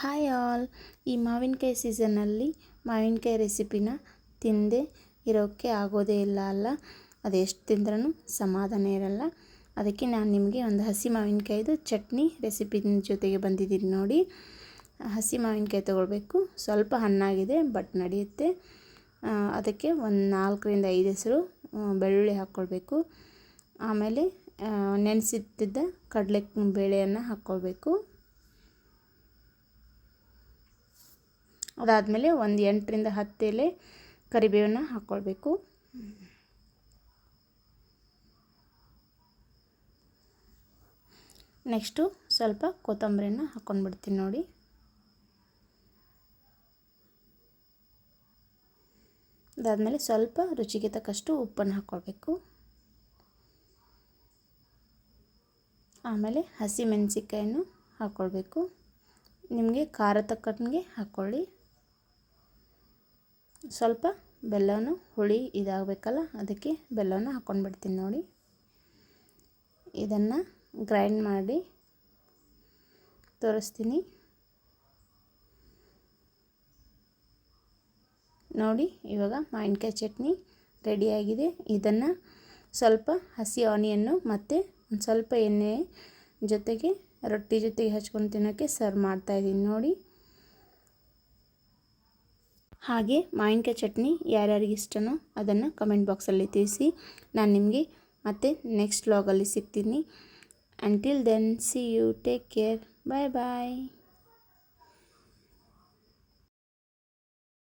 Hi all. ಈ ಮಾವಿನಕಾಯಿ ಸೀಸನ್ನಲ್ಲಿ ಮಾವಿನಕಾಯಿ ರೆಸಿಪಿನ ತಿಂದೆ ಇರೋಕ್ಕೆ ಆಗೋದೇ ಇಲ್ಲ ಅಲ್ಲ. ಅದೆಷ್ಟು ತಿಂದ್ರೂ ಸಮಾಧಾನ ಇರಲ್ಲ. ಅದಕ್ಕೆ ನಾನು ನಿಮಗೆ ಒಂದು ಹಸಿ ಮಾವಿನಕಾಯ್ದು ಚಟ್ನಿ ರೆಸಿಪಿನ ಜೊತೆಗೆ ಬಂದಿದ್ದೀನಿ ನೋಡಿ. ಹಸಿ ಮಾವಿನಕಾಯಿ ತೊಗೊಳ್ಬೇಕು. ಸ್ವಲ್ಪ ಹಣ್ಣಾಗಿದೆ, ಬಟ್ ನಡೆಯುತ್ತೆ. ಅದಕ್ಕೆ ಒಂದು ನಾಲ್ಕರಿಂದ ಐದು ಹೆಸರು ಬೆಳ್ಳುಳ್ಳಿ ಹಾಕ್ಕೊಳ್ಬೇಕು. ಆಮೇಲೆ ನೆನೆಸಿದ್ದ ಕಡಲೆ ಬೇಳೆಯನ್ನು ಹಾಕ್ಕೊಳ್ಬೇಕು. ಅದಾದಮೇಲೆ ಒಂದು ಎಂಟರಿಂದ ಹತ್ತು ಎಲೆ ಕರಿಬೇವನ್ನ ಹಾಕ್ಕೊಳ್ಬೇಕು ನೆಕ್ಸ್ಟು ಸ್ವಲ್ಪ ಕೊತ್ತಂಬರಿನ ಹಾಕ್ಕೊಂಡ್ಬಿಡ್ತೀನಿ ನೋಡಿ. ಅದಾದಮೇಲೆ ಸ್ವಲ್ಪ ರುಚಿಗೆ ತಕ್ಕಷ್ಟು ಉಪ್ಪನ್ನು ಹಾಕ್ಕೊಳ್ಬೇಕು ಆಮೇಲೆ ಹಸಿ ಮೆಣಸಿನ್ಕಾಯನ್ನು ಹಾಕ್ಕೊಳ್ಬೇಕು ನಿಮಗೆ ಖಾರ ತಕ್ಕಂಗೆ ಹಾಕ್ಕೊಳ್ಳಿ ಸ್ವಲ್ಪ ಬೆಲ್ಲವೂ ಹುಳಿ ಇದಾಗಬೇಕಲ್ಲ, ಅದಕ್ಕೆ ಬೆಲ್ಲವನ್ನು ಹಾಕ್ಕೊಂಡು ಬಿಡ್ತೀನಿ ನೋಡಿ. ಇದನ್ನು ಗ್ರೈಂಡ್ ಮಾಡಿ ತೋರಿಸ್ತೀನಿ. ನೋಡಿ, ಇವಾಗ ಮಾವಿನಕಾಯಿ ಚಟ್ನಿ ರೆಡಿಯಾಗಿದೆ ಇದನ್ನು ಸ್ವಲ್ಪ ಹಸಿ ಆನಿಯನ್ನು ಮತ್ತು ಒಂದು ಸ್ವಲ್ಪ ಎಣ್ಣೆ ಜೊತೆಗೆ ರೊಟ್ಟಿ ಜೊತೆಗೆ ಹಚ್ಕೊಂಡು ತಿನ್ನೋಕ್ಕೆ ಸರ್ವ್ ಮಾಡ್ತಾಯಿದ್ದೀನಿ ನೋಡಿ. ಹಾಗೆ ಮಾವಿನಕಾಯಿ ಚಟ್ನಿ ಯಾರ್ಯಾರಿಗೆ ಇಷ್ಟನೋ ಅದನ್ನು ಕಮೆಂಟ್ ಬಾಕ್ಸಲ್ಲಿ ತಿಳಿಸಿ. ನಾನು ನಿಮಗೆ ಮತ್ತೆ ನೆಕ್ಸ್ಟ್ ವ್ಲಾಗಲ್ಲಿ ಸಿಗ್ತೀನಿ. Until then see you take care bye bye